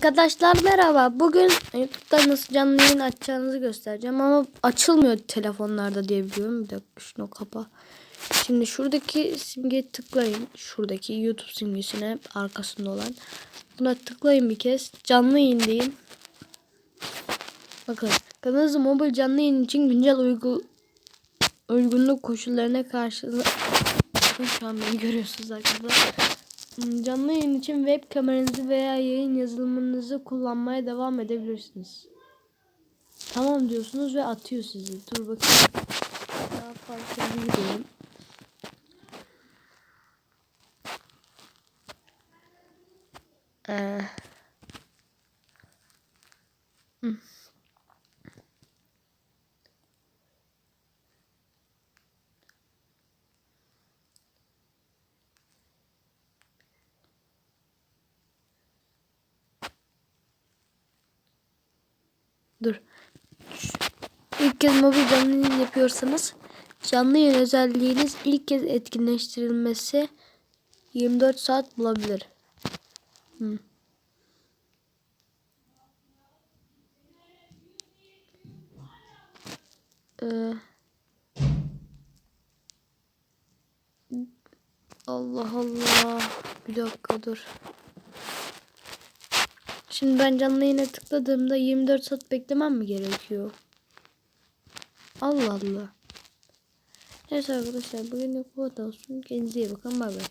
Arkadaşlar merhaba. Bugün YouTube'da nasıl canlı yayın açacağınızı göstereceğim ama açılmıyor telefonlarda diye biliyorum. Bir dakika şunu kapa. Şimdi şuradaki simgeye tıklayın. Şuradaki YouTube simgesine arkasında olan. Buna tıklayın bir kez. Canlı yayın deyin. Bakın kanalımızda mobil canlı yayın için güncel uygu uygunluk koşullarına karşı şu an beni görüyorsunuz arkadaşlar. Canlı yayın için web kameranızı veya yayın yazılımınızı kullanmaya devam edebilirsiniz. Tamam diyorsunuz ve atıyor sizi. Dur bakayım. Daha fazla bilmiyorum. Ee, hmm. Dur. İlk kez mobil canlı yayın yapıyorsanız canlı yayın özelliğiniz ilk kez etkinleştirilmesi 24 saat bulabilir. Hmm. Ee, Allah Allah. Bir dakika dur. Şimdi ben canlı yayına tıkladığımda 24 saat beklemem mi gerekiyor? Allah Allah. Neyse arkadaşlar bugün bu kadar olsun. Kendinize iyi bakın. Bay bay.